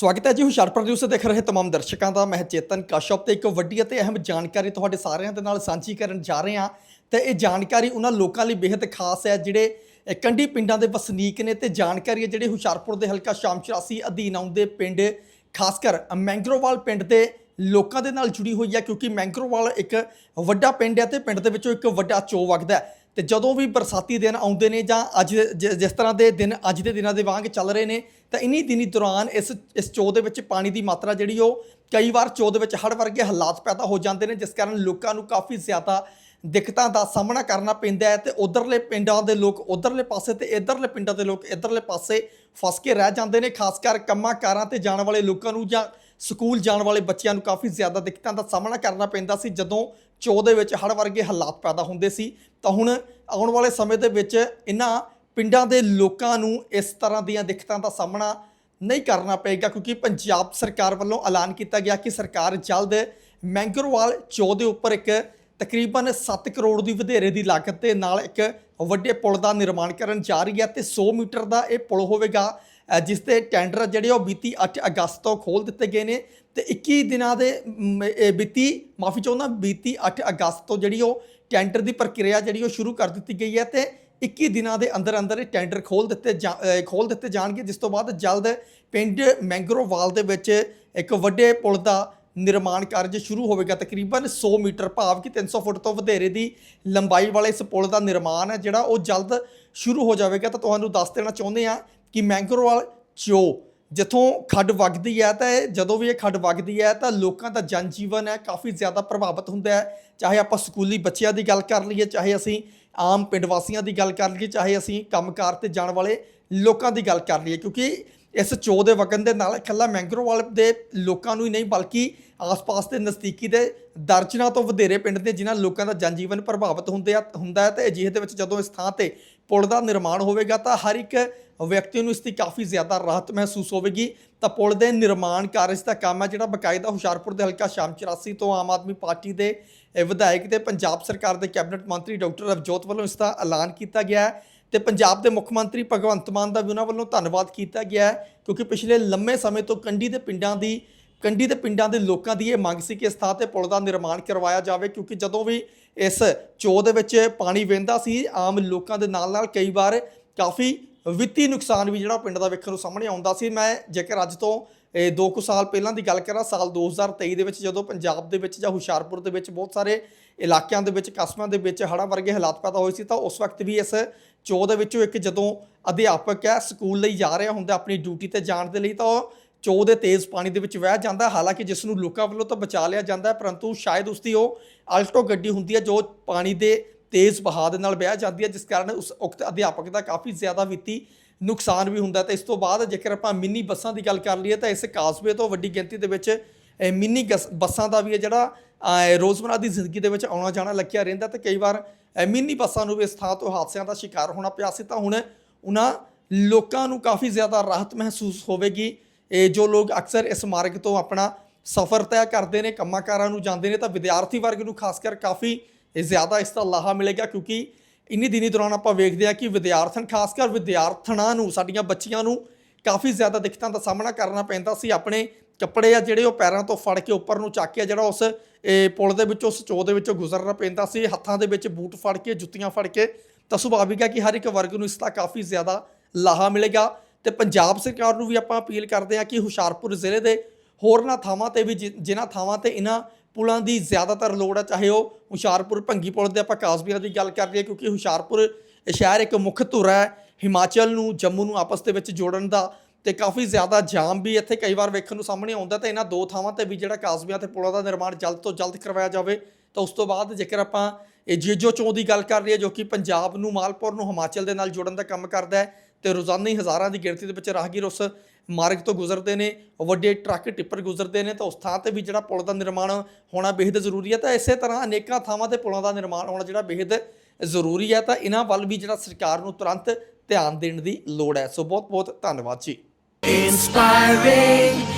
ਸਵਾਗਤ ਹੈ ਜੀ ਹੁਸ਼ਿਆਰਪੁਰ ਨਿਊਜ਼ ਦੇਖ ਰਹੇ ਤਮਾਮ ਦਰਸ਼ਕਾਂ ਦਾ। ਮੈਂ ਚੇਤਨ ਕਾਸ਼ਪ ਤੇ ਇੱਕ ਵੱਡੀ ਅਤੇ ਅਹਿਮ ਜਾਣਕਾਰੀ ਤੁਹਾਡੇ ਸਾਰਿਆਂ ਦੇ ਨਾਲ ਸਾਂਝੀ ਕਰਨ ਜਾ ਰਹੇ ਹਾਂ। ਤੇ ਇਹ ਜਾਣਕਾਰੀ ਉਹਨਾਂ ਲੋਕਾਂ ਲਈ ਬੇहद ਖਾਸ ਹੈ, ਜਿਹੜੇ ਕੰਢੀ ਪਿੰਡਾਂ ਦੇ ਵਸਨੀਕ ਨੇ ਤੇ ਜਾਣਕਾਰੀ ਹੈ ਜਿਹੜੇ ਹੁਸ਼ਿਆਰਪੁਰ ਦੇ ਹਲਕਾ ਸ਼ਾਮ 84 ਅਧੀਨ ਆਉਂਦੇ ਪਿੰਡ, ਖਾਸ ਕਰ ਮੈਂਗਰੋਵਾਲ ਪਿੰਡ ਦੇ ਲੋਕਾਂ ਦੇ ਨਾਲ ਜੁੜੀ ਹੋਈ ਹੈ। ਕਿਉਂਕਿ ਮੈਂਗਰੋਵਾਲ ਇੱਕ ਵੱਡਾ ਪਿੰਡ ਹੈ ਤੇ ਪਿੰਡ ਦੇ ਵਿੱਚੋਂ ਇੱਕ ਵੱਡਾ ਚੋ ਵਗਦਾ ਹੈ। ਤੇ ਜਦੋਂ ਵੀ ਬਰਸਾਤੀ ਦਿਨ ਆਉਂਦੇ ਨੇ ਜਾਂ ਅੱਜ ਜ- ਜਿਸ ਤਰ੍ਹਾਂ ਦੇ ਦਿਨ ਅੱਜ ਦੇ ਦਿਨਾਂ ਦੇ ਵਾਂਗ ਚੱਲ ਰਹੇ ਨੇ, ਤਾਂ ਇਨੀ ਦਿਨੀ ਦੌਰਾਨ ਇਸ ਇਸ ਚੋ ਦੇ ਵਿੱਚ ਪਾਣੀ ਦੀ ਮਾਤਰਾ ਜਿਹੜੀ ਉਹ ਕਈ ਵਾਰ ਚੋ ਦੇ ਵਿੱਚ ਹੜ੍ਹ ਵਰਗੇ ਹਾਲਾਤ ਪੈਦਾ ਹੋ ਜਾਂਦੇ ਨੇ, ਜਿਸ ਕਾਰਨ ਲੋਕਾਂ ਨੂੰ ਕਾਫੀ ਜ਼ਿਆਦਾ ਦਿੱਕਤਾਂ ਦਾ ਸਾਹਮਣਾ ਕਰਨਾ ਪੈਂਦਾ ਹੈ ਤੇ ਉਧਰਲੇ ਪਿੰਡਾਂ ਦੇ ਲੋਕ ਉਧਰਲੇ ਪਾਸੇ ਤੇ ਇਧਰਲੇ ਪਿੰਡਾਂ ਦੇ ਲੋਕ ਇਧਰਲੇ ਪਾਸੇ ਫਸ ਕੇ ਰਹਿ ਜਾਂਦੇ ਨੇ, ਖਾਸ ਕਰ ਕੰਮਾਂ ਕਾਰਾਂ ਤੇ ਜਾਣ ਵਾਲੇ ਲੋਕਾਂ ਨੂੰ ਜਾਂ ਸਕੂਲ ਜਾਣ ਵਾਲੇ ਬੱਚਿਆਂ ਨੂੰ ਕਾਫੀ ਜ਼ਿਆਦਾ ਦਿੱਕਤਾਂ ਦਾ ਸਾਹਮਣਾ ਕਰਨਾ ਪੈਂਦਾ ਸੀ। ਜਦੋਂ ਚੋ ਦੇ ਵਿੱਚ ਹੜ੍ਹ ਵਰਗੇ ਹਾਲਾਤ ਪੈਦਾ ਹੁੰਦੇ ਸੀ, ਤਾਂ ਹੁਣ ਆਉਣ ਵਾਲੇ ਸਮੇਂ ਦੇ ਵਿੱਚ ਇਹਨਾਂ ਪਿੰਡਾਂ ਦੇ ਲੋਕਾਂ ਨੂੰ ਇਸ ਤਰ੍ਹਾਂ ਦੀਆਂ ਦਿੱਕਤਾਂ ਦਾ ਸਾਹਮਣਾ ਨਹੀਂ ਕਰਨਾ ਪਏਗਾ, ਕਿਉਂਕਿ ਪੰਜਾਬ ਸਰਕਾਰ ਵੱਲੋਂ ਐਲਾਨ ਕੀਤਾ ਗਿਆ ਕਿ ਸਰਕਾਰ ਜਲਦ ਮੈਂਗਰੋਵਾਲ ਚੋ ਦੇ ਉੱਪਰ ਇੱਕ ਤਕਰੀਬਨ 7 ਕਰੋੜ ਦੀ ਵਧੇਰੇ ਦੀ ਲਾਗਤ ਦੇ ਨਾਲ ਇੱਕ ਵੱਡੇ ਪੁਲ ਦਾ ਨਿਰਮਾਣ ਕਰਨ ਜਾ ਰਹੀ ਹੈ ਤੇ 100 ਮੀਟਰ ਦਾ ਇਹ ਪੁਲ ਹੋਵੇਗਾ ਜਿਸ ਦੇ ਟੈਂਡਰ ਜਿਹੜੇ ਉਹ ਬੀਤੀ 8 ਅਗਸਤ ਤੋਂ ਖੋਲ ਦਿੱਤੇ ਗਏ ਨੇ ਤੇ 21 ਦਿਨਾਂ ਦੇ ਬੀਤੀ ਮਾਫੀ ਚਾਹੁੰਦਾ ਬੀਤੀ 8 ਅਗਸਤ ਤੋਂ ਜਿਹੜੀ ਉਹ ਟੈਂਡਰ ਦੀ ਪ੍ਰਕਿਰਿਆ ਜਿਹੜੀ ਉਹ ਸ਼ੁਰੂ ਕਰ ਦਿੱਤੀ ਗਈ ਹੈ ਤੇ 21 ਦਿਨਾਂ ਦੇ ਅੰਦਰ ਅੰਦਰ ਇਹ ਟੈਂਡਰ ਖੋਲ ਦਿੱਤੇ ਜਾ- ਅ, ਖੋਲ ਦਿੱਤੇ ਜਾਣਗੇ ਜਿਸ ਤੋਂ ਬਾਅਦ ਜਲਦ ਪਿੰਡ ਮੈਂਗਰੋਵਾਲ ਦੇ ਵਿੱਚ ਇੱਕ ਵੱਡੇ ਪੁਲ ਦਾ ਨਿਰਮਾਣ ਕਾਰਜ ਸ਼ੁਰੂ ਹੋਵੇਗਾ। ਤਕਰੀਬਨ 100 ਮੀਟਰ ਭਾਵ ਕਿ 300 ਫੁੱਟ ਤੋਂ ਵਧੇਰੇ ਦੀ ਲੰਬਾਈ ਵਾਲੇ ਇਸ ਪੁਲ ਦਾ ਨਿਰਮਾਣ ਹੈ, ਜਿਹੜਾ ਉਹ ਜਲਦ ਸ਼ੁਰੂ ਹੋ ਜਾਵੇਗਾ। ਤਾਂ ਤੁਹਾਨੂੰ ਦੱਸ ਦੇਣਾ ਚਾਹੁੰਦੇ ਆ ਕਿ ਮੈਂਗਰੋਵਾਲ ਚੋ ਜਿੱਥੋਂ ਖੱਡ ਵਗਦੀ ਹੈ, ਤਾਂ ਇਹ ਜਦੋਂ ਵੀ ਇਹ ਖੱਡ ਵਗਦੀ ਹੈ, ਤਾਂ ਲੋਕਾਂ ਦਾ ਜਨ ਜੀਵਨ ਹੈ, ਕਾਫੀ ਜ਼ਿਆਦਾ ਪ੍ਰਭਾਵਿਤ ਹੁੰਦਾ ਹੈ। ਚਾਹੇ ਆਪਾਂ ਸਕੂਲੀ ਬੱਚਿਆਂ ਦੀ ਗੱਲ ਕਰ ਲਈਏ, ਚਾਹੇ ਅਸੀਂ ਆਮ ਪਿੰਡ ਵਾਸੀਆਂ ਦੀ ਗੱਲ ਕਰ ਲਈਏ, ਚਾਹੇ ਅਸੀਂ ਕੰਮਕਾਰ ਤੇ ਜਾਣ ਵਾਲੇ ਲੋਕਾਂ ਦੀ ਗੱਲ ਕਰ ਲਈਏ, ਕਿਉਂਕਿ ਇਸ ਚੋ ਦੇ ਵਗਣ ਦੇ ਨਾਲ ਇਕੱਲਾ ਮੈਂਗਰੋਵਾਲ ਦੇ ਲੋਕਾਂ ਨੂੰ ਹੀ ਨਹੀਂ, ਬਲਕਿ ਆਸ-ਪਾਸ ਦੇ ਨਜ਼ਦੀਕੀ ਦੇ ਦਰਜਨਾਂ ਤੋਂ ਵਧੇਰੇ ਪਿੰਡ ਦੇ ਜਿਨ੍ਹਾਂ ਲੋਕਾਂ ਦਾ ਜਨਜੀਵਨ ਪ੍ਰਭਾਵਿਤ ਹੁੰਦੇ ਆ, ਹੁੰਦਾ ਹੈ, ਤੇ ਅਜਿਹੇ ਦੇ ਵਿੱਚ ਜਦੋਂ ਇਸ ਥਾਂ ਤੇ ਪੁਲ ਦਾ ਨਿਰਮਾਣ ਹੋਵੇਗਾ, ਤਾਂ ਹਰ ਇੱਕ ਵਿਅਕਤੀ ਨੂੰ ਇਸ ਦੀ ਕਾਫੀ ਜ਼ਿਆਦਾ ਰਾਹਤ ਮਹਿਸੂਸ ਹੋਵੇਗੀ। ਤਾਂ ਪੁਲ ਦੇ ਨਿਰਮਾਣ ਕਾਰਜ ਦਾ ਕੰਮ ਹੈ, ਜਿਹੜਾ ਬਕਾਇਦਾ ਹੁਸ਼ਿਆਰਪੁਰ ਦੇ ਹਲਕਾ ਸ਼ਾਮ 84 ਤੋਂ ਆਮ ਆਦਮੀ ਪਾਰਟੀ ਦੇ ਵਿਧਾਇਕ ਤੇ ਪੰਜਾਬ ਸਰਕਾਰ ਦੇ ਕੈਬਨਿਟ ਮੰਤਰੀ ਡਾਕਟਰ ਅਵਜੋਤ ਵੱਲੋਂ ਇਸ ਦਾ ਐਲਾਨ ਕੀਤਾ ਗਿਆ ਹੈ। ਤੇ ਪੰਜਾਬ ਦੇ ਮੁੱਖ ਮੰਤਰੀ ਭਗਵੰਤ ਮਾਨ ਦਾ ਵੀ ਉਹਨਾਂ ਵੱਲੋਂ ਧੰਨਵਾਦ ਕੀਤਾ ਗਿਆ ਹੈ, ਕਿਉਂਕਿ ਪਿਛਲੇ ਲੰਮੇ ਸਮੇਂ ਤੋਂ ਕੰਢੀ ਦੇ ਪਿੰਡਾਂ ਦੀ, ਕੰਢੀ ਦੇ ਪਿੰਡਾਂ ਦੇ ਲੋਕਾਂ ਦੀ ਇਹ ਮੰਗ ਸੀ ਕਿ ਇਸ ਥਾਂ ਤੇ ਪੁਲ ਦਾ ਨਿਰਮਾਣ ਕਰਵਾਇਆ ਜਾਵੇ, ਕਿਉਂਕਿ ਜਦੋਂ ਵੀ ਇਸ ਚੋ ਦੇ ਵਿੱਚ ਪਾਣੀ ਵਹਿੰਦਾ ਸੀ, ਆਮ ਲੋਕਾਂ ਦੇ ਨਾਲ ਨਾਲ ਕਈ ਵਾਰ ਕਾਫੀ ਵਿੱਤੀ ਨੁਕਸਾਨ ਵੀ ਜਿਹੜਾ ਪਿੰਡ ਦਾ ਵੇਖਣ ਨੂੰ ਸਾਹਮਣੇ ਆਉਂਦਾ ਸੀ। ਮੈਂ ਜੇਕਰ ਅੱਜ ਤੋਂ ਇਹ ਦੋ ਕੁ ਸਾਲ ਪਹਿਲਾਂ ਦੀ ਗੱਲ ਕਰਾਂ, ਸਾਲ 2023 ਦੇ ਵਿੱਚ ਜਦੋਂ ਪੰਜਾਬ ਦੇ ਵਿੱਚ ਜਾਂ ਹੁਸ਼ਿਆਰਪੁਰ ਦੇ ਵਿੱਚ ਬਹੁਤ ਸਾਰੇ ਇਲਾਕਿਆਂ ਦੇ ਵਿੱਚ ਕਸਬਿਆਂ ਦੇ ਵਿੱਚ ਹੜ੍ਹਾਂ ਵਰਗੇ ਹਾਲਾਤ ਪੈਦਾ ਹੋਏ ਸੀ, ਤਾਂ ਉਸ ਵਕਤ ਵੀ ਇਸ ਚੋ ਦੇ ਵਿੱਚੋਂ ਇੱਕ ਜਦੋਂ ਅਧਿਆਪਕ ਹੈ, ਸਕੂਲ ਲਈ ਜਾ ਰਿਹਾ ਹੁੰਦਾ, ਆਪਣੀ ਡਿਊਟੀ ਤੇ ਜਾਣ ਦੇ ਲਈ, ਤਾਂ ਉਹ ਚੋ ਦੇ ਤੇਜ਼ ਪਾਣੀ ਦੇ ਵਿੱਚ ਵਹਿ ਜਾਂਦਾ ਹਾਲਾਂਕਿ ਜਿਸ ਨੂੰ ਲੋਕਾਂ ਵੱਲੋਂ ਤਾਂ ਬਚਾ ਲਿਆ ਜਾਂਦਾ ਪਰੰਤੂ ਸ਼ਾਇਦ ਉਸ ਦੀ ਉਹ ਅਲਟੋ ਗੱਡੀ ਹੁੰਦੀ ਹੈ, ਜੋ ਪਾਣੀ ਦੇ ਤੇਜ਼ ਬਹਾਅ ਦੇ ਨਾਲ ਵਹਿ ਜਾਂਦੀ ਹੈ, ਜਿਸ ਕਾਰਨ ਉਸ ਉਕਤ ਅਧਿਆਪਕ ਦਾ ਕਾਫੀ ਜ਼ਿਆਦਾ ਵਿੱਤੀ ਨੁਕਸਾਨ ਵੀ ਹੁੰਦਾ ਤੇ ਇਸ ਤੋਂ ਬਾਅਦ ਜੇਕਰ ਆਪਾਂ ਮਿੰਨੀ ਬੱਸਾਂ ਦੀ ਗੱਲ ਕਰ ਲਈਏ ਤਾਂ ਇਸ ਕਾਸਬੇ ਤੋਂ ਵੱਡੀ ਗਿਣਤੀ ਦੇ ਵਿੱਚ ਮਿੰਨੀ ਗਸ- ਬੱਸਾਂ ਦਾ ਵੀ ਹੈ ਜਿਹੜਾ ਰੋਜ਼ਮਰਾ ਦੀ ਜ਼ਿੰਦਗੀ ਦੇ ਵਿੱਚ ਆਉਣਾ ਜਾਣਾ ਲੱਗਿਆ ਰਹਿੰਦਾ ਤੇ ਕਈ ਵਾਰ ਮਿੰਨੀ ਬੱਸਾਂ ਨੂੰ ਵੀ ਇਸ ਥਾਂ ਤੋਂ ਹਾਦਸਿਆਂ ਦਾ ਸ਼ਿਕਾਰ ਹੋਣਾ ਪਿਆ ਸੀ ਤਾਂ ਹੁਣ ਉਹਨਾਂ ਲੋਕਾਂ ਨੂੰ ਕਾਫੀ ਜ਼ਿਆਦਾ ਰਾਹਤ ਮਹਿਸੂਸ ਹੋਵੇਗੀ। ਇਹ ਜੋ ਲੋਕ ਅਕਸਰ ਇਸ ਮਾਰਗ ਤੋਂ ਆਪਣਾ ਸਫ਼ਰ ਤੈਅ ਕਰਦੇ ਨੇ, ਕੰਮਾਂ ਕਾਰਾਂ ਨੂੰ ਜਾਂਦੇ ਨੇ, ਤਾਂ ਵਿਦਿਆਰਥੀ ਵਰਗ ਨੂੰ ਖਾਸ ਕਰ ਕਾਫੀ ਜ਼ਿਆਦਾ ਇਸ ਦਾ ਲਾਹਾ ਮਿਲੇਗਾ ਕਿਉਂਕਿ ਇੰਨੀ ਦਿਨੀ ਦੌਰਾਨ ਆਪਾਂ ਵੇਖਦੇ ਹਾਂ ਕਿ ਵਿਦਿਆਰਥਣ, ਖਾਸ ਕਰ ਵਿਦਿਆਰਥਣਾਂ ਨੂੰ, ਸਾਡੀਆਂ ਬੱਚੀਆਂ ਨੂੰ ਕਾਫੀ ਜ਼ਿਆਦਾ ਦਿੱਕਤਾਂ ਦਾ ਸਾਹਮਣਾ ਕਰਨਾ ਪੈਂਦਾ ਸੀ। ਆਪਣੇ ਕੱਪੜੇ ਆ ਜਿਹੜੇ ਉਹ ਪੈਰਾਂ ਤੋਂ ਫੜ ਕੇ ਉੱਪਰ ਨੂੰ ਚੱਕ ਕੇ ਜਿਹੜਾ ਉਸ ਪੁਲ ਦੇ ਵਿੱਚੋਂ, ਉਸ ਚੋ ਦੇ ਵਿੱਚੋਂ ਗੁਜ਼ਰਨਾ ਪੈਂਦਾ ਸੀ। ਹੱਥਾਂ ਦੇ ਵਿੱਚ ਬੂਟ ਫੜ ਕੇ, ਜੁੱਤੀਆਂ ਫੜ ਕੇ, ਤਾਂ ਸੁਭਾਵਿਕ ਹੈ ਕਿ ਹਰ ਇੱਕ ਵਰਗ ਨੂੰ ਇਸ ਦਾ ਕਾਫੀ ਜ਼ਿਆਦਾ ਲਾਹਾ ਮਿਲੇਗਾ। ਤੇ ਪੰਜਾਬ ਸਰਕਾਰ ਨੂੰ ਵੀ ਆਪਾਂ ਅਪੀਲ ਕਰਦੇ ਹਾਂ ਕਿ ਹੁਸ਼ਿਆਰਪੁਰ ਜ਼ਿਲ੍ਹੇ ਦੇ ਹੋਰਨਾਂ ਥਾਵਾਂ ਤੇ ਵੀ, ਜਿ- ਜਿਨ੍ਹਾਂ ਥਾਵਾਂ ਤੇ ਇਹਨਾਂ ਪੁਲਾਂ ਦੀ ਜ਼ਿਆਦਾਤਰ ਲੋੜ ਹੈ, ਚਾਹੇ ਉਹ ਹੁਸ਼ਿਆਰਪੁਰ ਭੰਗੀ ਪੁਲ ਦੇ ਆਪਾਂ ਕਾਸਬੀਆਂ ਦੀ ਗੱਲ ਕਰ ਲਈਏ, ਕਿਉਂਕਿ ਹੁਸ਼ਿਆਰਪੁਰ ਸ਼ਹਿਰ ਇੱਕ ਮੁੱਖ ਧੁਰ ਹੈ, ਹਿਮਾਚਲ ਨੂੰ, ਜੰਮੂ ਨੂੰ ਆਪਸ ਦੇ ਵਿੱਚ ਜੋੜਨ ਦਾ ਤੇ ਕਾਫੀ ਜ਼ਿਆਦਾ ਜਾਮ ਵੀ ਇੱਥੇ ਕਈ ਵਾਰ ਵੇਖਣ ਨੂੰ ਸਾਹਮਣੇ ਆਉਂਦਾ ਤੇ ਇਹਨਾਂ ਦੋ ਥਾਵਾਂ ਤੇ ਵੀ ਜਿਹੜਾ ਕਾਸਬੀਆਂ ਤੇ ਪੁਲਾਂ ਦਾ ਨਿਰਮਾਣ ਜਲਦ ਤੋਂ ਜਲਦ ਕਰਵਾਇਆ ਜਾਵੇ, ਤਾਂ ਉਸ ਤੋਂ ਬਾਅਦ ਜੇਕਰ ਆਪਾਂ ਇਹ ਜੀਜੋ ਚੋਂ ਦੀ ਗੱਲ ਕਰ ਲਈਏ, ਜੋ ਕਿ ਪੰਜਾਬ ਨੂੰ, ਮਾਲਪੁਰ ਨੂੰ, ਹਿਮਾਚਲ ਦੇ ਨਾਲ ਜੋੜਨ ਦਾ ਕੰਮ ਕਰਦਾ ਹੈ ਤੇ ਰੋਜ਼ਾਨਾ ਹੀ ਹਜ਼ਾਰਾਂ ਦੀ ਗਿਣਤੀ ਦੇ ਵਿੱਚ ਰਾਹਗੀਰ ਉਸ ਮਾਰਗ ਤੋਂ ਗੁਜ਼ਰਦੇ ਨੇ, ਵੱਡੇ ਟਰੱਕ ਟਿੱਪਰ ਗੁਜ਼ਰਦੇ ਨੇ, ਤਾਂ ਉਸ ਥਾਂ ਤੇ ਵੀ ਜਿਹੜਾ ਪੁਲ ਦਾ ਨਿਰਮਾਣ ਹੋਣਾ ਬੇਹਦ ਜ਼ਰੂਰੀ ਹੈ। ਤਾਂ ਇਸੇ ਤਰ੍ਹਾਂ ਅਨੇਕਾਂ ਥਾਵਾਂ ਤੇ ਪੁਲਾਂ ਦਾ ਨਿਰਮਾਣ ਹੋਣਾ ਜਿਹੜਾ ਬੇਹਦ ਜ਼ਰੂਰੀ ਹੈ। ਤਾਂ ਇਹਨਾਂ ਵੱਲ ਵੀ ਜਿਹੜਾ ਸਰਕਾਰ ਨੂੰ ਤੁਰੰਤ ਧਿਆਨ ਦੇਣ ਦੀ ਲੋੜ ਹੈ। ਸੋ ਬਹੁਤ ਬਹੁਤ ਧੰਨਵਾਦ ਜੀ। Inspiring